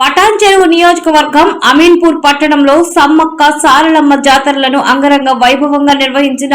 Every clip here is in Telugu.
పటాన్ చెరువు నియోజకవర్గం అమీన్పూర్ పట్టణంలో సమ్మక్క సారలమ్మ జాతరలను అంగరంగ వైభవంగా నిర్వహించిన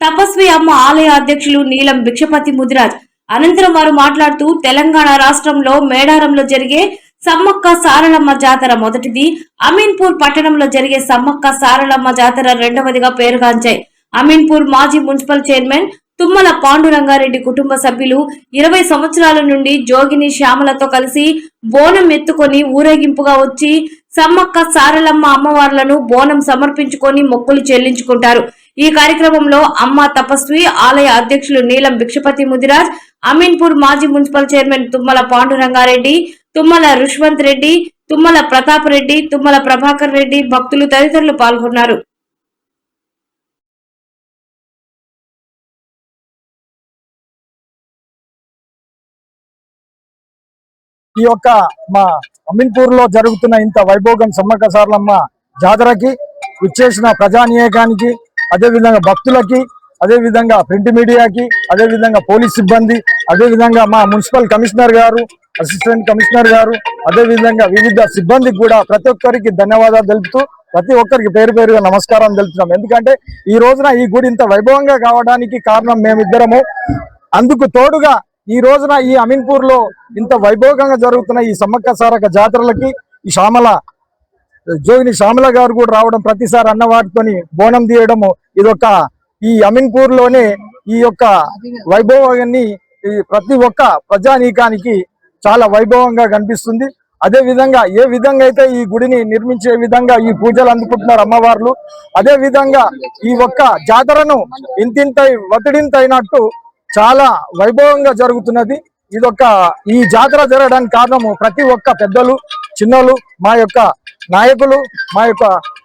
తపస్వి అమ్మ ఆలయ అధ్యక్షులు నీలం భిక్షపతి ముదిరాజ్. అనంతరం వారు మాట్లాడుతూ తెలంగాణ రాష్ట్రంలో మేడారంలో జరిగే సమ్మక్క సారలమ్మ జాతర మొదటిది. అమీన్పూర్ పట్టణంలో జరిగే సమ్మక్క సారలమ్మ జాతర రెండవదిగా పేరుగాంచాయి. అమీన్పూర్ మాజీ మున్సిపల్ చైర్మన్ తుమ్మల పాండురంగారెడ్డి కుటుంబ సభ్యులు ఇరవై సంవత్సరాల నుండి జోగిని శ్యామలతో కలిసి బోనం ఎత్తుకొని ఊరేగింపుగా వచ్చి సమ్మక్క సారలమ్మ అమ్మవార్లను బోనం సమర్పించుకొని మొక్కులు చెల్లించుకుంటారు. ఈ కార్యక్రమంలో అమ్మ తపస్వి ఆలయ అధ్యక్షులు నీలం భిక్షపతి ముదిరాజ్ అమీన్పూర్ మాజీ మున్సిపల్ చైర్మన్ తుమ్మల పాండురంగారెడ్డి తుమ్మల రుష్వంత్ రెడ్డి తుమ్మల ప్రతాప్ రెడ్డి తుమ్మల ప్రభాకర్ రెడ్డి భక్తులు తదితరులు పాల్గొన్నారు. ఈ యొక్క మా అమీన్పూర్లో జరుగుతున్న ఇంత వైభోగం సమ్మక్క సార్లమ్మ జాతరకి విచ్చేసిన ప్రజానీయకానికి అదే విధంగా భక్తులకి అదేవిధంగా ప్రింట్ మీడియాకి అదే విధంగా పోలీస్ సిబ్బంది అదేవిధంగా మా మున్సిపల్ కమిషనర్ గారు అసిస్టెంట్ కమిషనర్ గారు అదే విధంగా వివిధ సిబ్బందికి కూడా ప్రతి ఒక్కరికి ధన్యవాదాలు తెలుపుతూ ప్రతి ఒక్కరికి పేరు పేరుగా నమస్కారం తెలుపుతున్నాం. ఎందుకంటే ఈ రోజున ఈ గుడి ఇంత వైభవంగా కావడానికి కారణం మేమిద్దరము. అందుకు తోడుగా ఈ రోజున ఈ అమీన్పూర్లో ఇంత వైభవంగా జరుగుతున్న ఈ సమ్మక్క సారక జాతరలకి ఈ శ్యామల జోగిని శ్యామల గారు కూడా రావడం ప్రతిసారి అన్నవాటితోని బోనం తీయడము ఇదొక ఈ అమీన్పూర్లోనే ఈ యొక్క వైభవాన్ని ప్రతి ఒక్క ప్రజానీకానికి చాలా వైభవంగా కనిపిస్తుంది. అదే విధంగా ఏ విధంగా అయితే ఈ గుడిని నిర్మించే విధంగా ఈ పూజలు అందుకుంటున్నారు అమ్మవార్లు అదే విధంగా ఈ ఒక్క జాతరను ఇంతింత వతిడింతైనట్టు చాలా వైభవంగా జరుగుతున్నది. ఇదొక ఈ జాతర జరగడానికి కారణము ప్రతి ఒక్క పెద్దలు చిన్నలు మా యొక్క నాయకులు మా యొక్క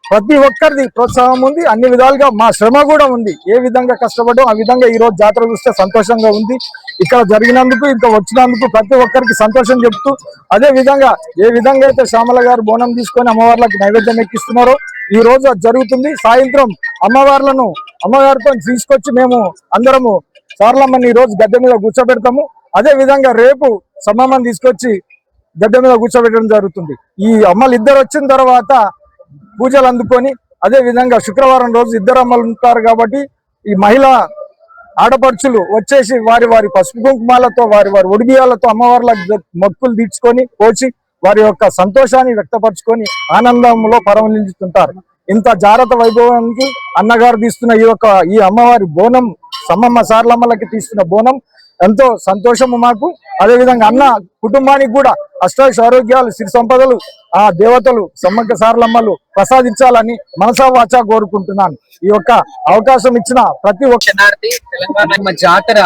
ప్రతి ఒక్కరిది ప్రోత్సాహం ఉంది. అన్ని విధాలుగా మా శ్రమ కూడా ఉంది. ఏ విధంగా కష్టపడడం ఆ విధంగా ఈ రోజు జాతర చూస్తే సంతోషంగా ఉంది. ఇక్కడ జరిగినందుకు ఇంకా వచ్చినందుకు ప్రతి ఒక్కరికి సంతోషం చెప్తూ అదే విధంగా ఏ విధంగా అయితే శ్యామల గారు బోనం తీసుకొని అమ్మవార్లకు నైవేద్యం ఎక్కిస్తున్నారో ఈ రోజు అది జరుగుతుంది. సాయంత్రం అమ్మవార్లను అమ్మవారితో తీసుకొచ్చి మేము అందరము సార్లమ్మని ఈ రోజు గద్దె మీద కూర్చోబెడతాము. అదే విధంగా రేపు సమ్మమ్మని తీసుకొచ్చి గద్దె మీద కూర్చోబెట్టడం జరుగుతుంది. ఈ అమ్మలు ఇద్దరు వచ్చిన తర్వాత పూజలు అందుకొని అదే విధంగా శుక్రవారం రోజు ఇద్దరు అమ్మలు ఉంటారు కాబట్టి ఈ మహిళా ఆడపడుచులు వచ్చేసి వారి వారి పసుపు కుంకుమాలతో వారి వారి ఉడిబియాలతో అమ్మవార్ల మొక్కులు తీర్చుకొని పోచి వారి యొక్క సంతోషాన్ని వ్యక్తపరచుకొని ఆనందంలో పరమలించుతుంటారు ఇంత జాగ్రత్త వైభవానికి అన్నగారు తీస్తున్న ఈ యొక్క ఈ అమ్మవారి బోనం సమ్మమ్మ సార్లమ్మలకి తీస్తున్న బోనం ఎంతో సంతోషము మాకు. అదే విధంగా అన్న కుటుంబానికి కూడా అష్టాక్ష ఆరోగ్యాలు సిరి సంపదలు ఆ దేవతలు సమ్మక్క సారలమ్మలు ప్రసాదించాలని మనసా వాచా కోరుకుంటున్నాను. ఈ యొక్క అవకాశం ఇచ్చిన ప్రతి ఒక్క తెలంగాణ జాతర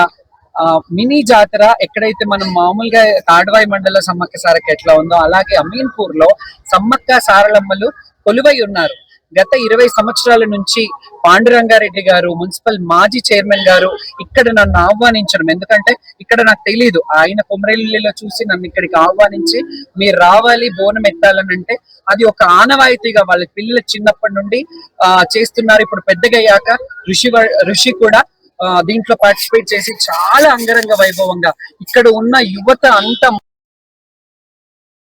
ఆ, మినీ జాతర ఎక్కడైతే మనం మామూలుగా తాడవాయి మండల సమ్మక్క సారకి ఎట్లా ఉందో అలాగే అమీన్పూర్లో సమ్మక్క సారలమ్మలు కొలువై ఉన్నారు. గత ఇరవై సంవత్సరాల నుంచి పాండురంగారెడ్డి గారు మున్సిపల్ మాజీ చైర్మన్ గారు ఇక్కడ నన్ను ఆహ్వానించడం. ఎందుకంటే ఇక్కడ నాకు తెలియదు ఆయన కొమరెల్లిలో చూసి నన్ను ఇక్కడికి ఆహ్వానించి మీరు రావాలి బోనం ఎత్తాలని అంటే అది ఒక ఆనవాయితీగా వాళ్ళ పిల్లలు చిన్నప్పటి నుండి ఆ చేస్తున్నారు. ఇప్పుడు పెద్దగయ్యాక ఋషి ఋషి కూడా దీంట్లో పార్టిసిపేట్ చేసి చాలా అంగరంగ వైభవంగా ఇక్కడ ఉన్న యువత అంతా